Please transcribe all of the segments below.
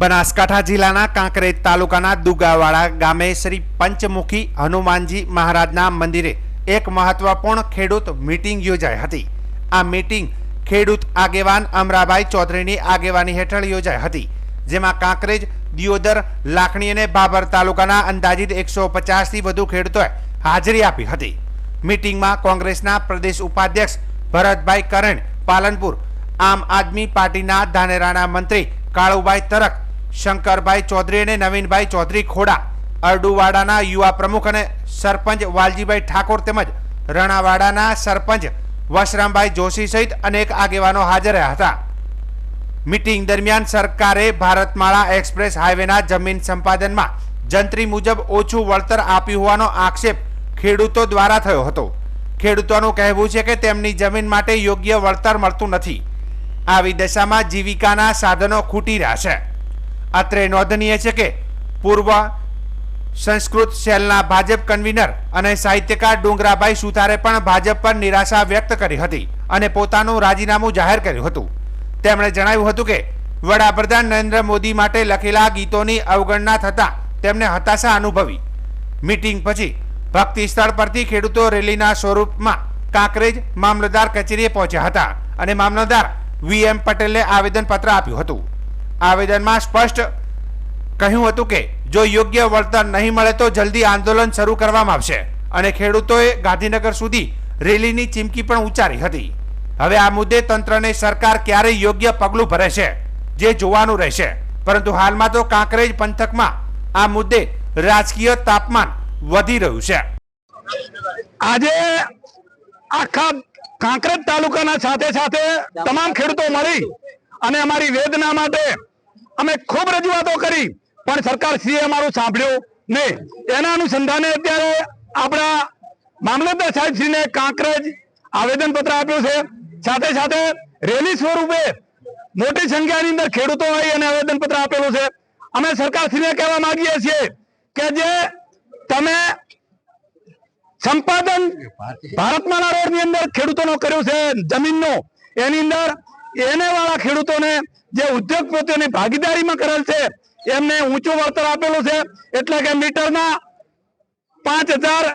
બનાસકાંઠા જિલ્લાના કાંકરેજ તાલુકાના દુગાવાડા ગામે શ્રી પંચમુખી હનુમાનજી મહારાજના મંદિરે એક મહત્વપૂર્ણ ખેડૂત મીટિંગ યોજાઈ હતી. આ મીટિંગ ખેડૂત આગેવાન અમરાભાઈ ચૌધરીની આગેવાની હેઠળ યોજાઈ હતી, જેમાં કાંકરેજ, દિયોદર, લાખણી અને બાબર તાલુકાના અંદાજિત એકસો પચાસથી વધુ ખેડૂતોએ હાજરી આપી હતી. મીટિંગમાં કોંગ્રેસના પ્રદેશ ઉપાધ્યક્ષ ભરતભાઈ કરણ, પાલનપુર આમ આદમી પાર્ટીના ધાનેરાના મંત્રી કાળુભાઈ તરક શંકરભાઈ ચૌધરી અને નવીનભાઈ ચૌધરી ખોડા, અરડુવાડાના યુવા પ્રમુખ અને સરપંચ વાલજીભાઈ ઠાકોર તેમજ રણાવાડાના સરપંચ વશરામભાઈ જોશી સહિત અનેક આગેવાનો હાજર રહ્યા હતા. મિટિંગ દરમિયાન સરકારે ભારતમાળા એક્સપ્રેસ હાઈવેના જમીન સંપાદનમાં જંત્રી મુજબ ઓછું વળતર આપ્યું હોવાનો આક્ષેપ ખેડૂતો દ્વારા થયો હતો. ખેડૂતોનું કહેવું છે કે તેમની જમીન માટે યોગ્ય વળતર મળતું નથી. આવી દશામાં જીવિકાના સાધનો ખૂટી રહ્યા છે. અત્રે નોંધનીય છે કે પૂર્વ સંસ્કૃત સેલના ભાજપ કન્વીનર અને સાહિત્યકાર ડુંગરાભાઈ સુથારે પણ ભાજપ પર નિરાશા વ્યક્ત કરી હતી અને પોતાનું રાજીનામું જાહેર કર્યું હતું. તેમણે જણાવ્યું હતું કે, વડાપ્રધાન નરેન્દ્ર મોદી માટે લખેલા ગીતોની અવગણના થતાં તેમને હતાશા અનુભવી. મીટિંગ પછી ભક્તિ સ્થળ પરથી ખેડૂતો રેલીના સ્વરૂપમાં કાંકરેજ મામલતદાર કચેરીએ પહોંચ્યા હતા અને મામલતદાર વી એમ પટેલે આવેદનપત્ર આપ્યું હતું. આવેદનમાં સ્પષ્ટ કહ્યું હતું કે, જો યોગ્ય વળતર નહીં મળે તો જલ્દી આંદોલન શરૂ કરવામાં આવશે. અને ખેડૂતોએ ગાંધીનગર સુધી રેલીની ચીમકી પણ ઉચ્ચારી હતી. હવે આ મુદ્દે તંત્રને સરકાર ક્યારે યોગ્ય પગલું ભરે છે, જે જોવાનું રહેશે. પરંતુ હાલમાં તો કાંકરેજ પંથકમાં આ મુદ્દે રાજકીય તાપમાન વધી રહ્યું છે. આજે આખા કાંકરેજ તાલુકાના સાથે સાથે તમામ ખેડૂતો મળી. અને અમારી વેદના માટે અમે ખૂબ રજૂઆતો કરી, પણ સરકાર શ્રીએ અમારું સાંભળ્યું નહીં. એના અનુસંધાને અત્યારે આપણા મામલતદાર સાહેબ શ્રીને કાંકરેજ આવેદનપત્ર આપ્યું છે. સાથે સાથે રેલી સ્વરૂપે મોટી સંખ્યાની અંદર ખેડૂતો આવી અને આવેદનપત્ર આપેલું છે. અમે સરકારશ્રીને કહેવા માંગીએ છીએ કે જે તમે સંપાદન ભારતમાળા રોડની અંદર ખેડૂતોનો કર્યો છે, જમીનનો, એની અંદર એને વાળા ખેડૂતોને જે ઉદ્યોગપતિઓની ભાગીદારીમાં કરેલ છે, એમને ઊંચું વળતર આપેલું છે. એટલે કે મીટરના પાંચ હજાર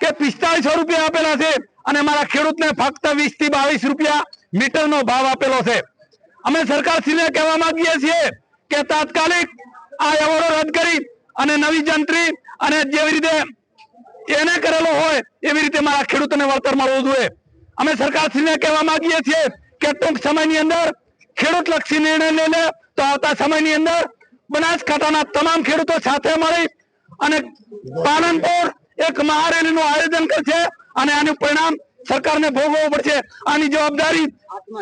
કે પિસ્તાળીસો રૂપિયા આપેલા છે અને મારા ખેડૂતને ફક્ત વીસથી બાવીસ રૂપિયા મીટરનો ભાવ આપેલો છે. અમે સરકારશ્રીને કહેવા માંગીએ છીએ કે તાત્કાલિક આ એવોર્ડો રદ કરી અને નવી જંત્રી અને જેવી રીતે એને કરેલો હોય, એવી રીતે મારા ખેડૂતોને વળતર મળવું જોઈએ. અમે સરકારશ્રીને કહેવા માંગીએ છીએ કે ટૂંક સમયની અંદર ખેડૂત લક્ષી નિર્ણય લઈ લે તો આવતા સમયની અંદર બનાસકાંઠાના તમામ ખેડૂતો સાથે મળી અને પાલનપુર એક મહારેલીનું આયોજન કરશે અને આનું પરિણામ સરકારને ભોગવવું પડશે. આની જવાબદારી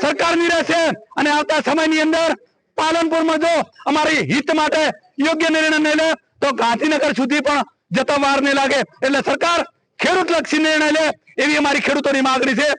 સરકારની રહેશે અને આવતા સમયની અંદર પાલનપુરમાં જો અમારી હિત માટે યોગ્ય નિર્ણય નહીં લે તો ગાંધીનગર સુધી પણ જતો વાર નહીં લાગે. એટલે સરકાર ખેડૂત લક્ષી નિર્ણય લે એવી અમારી ખેડૂતોની માંગણી છે.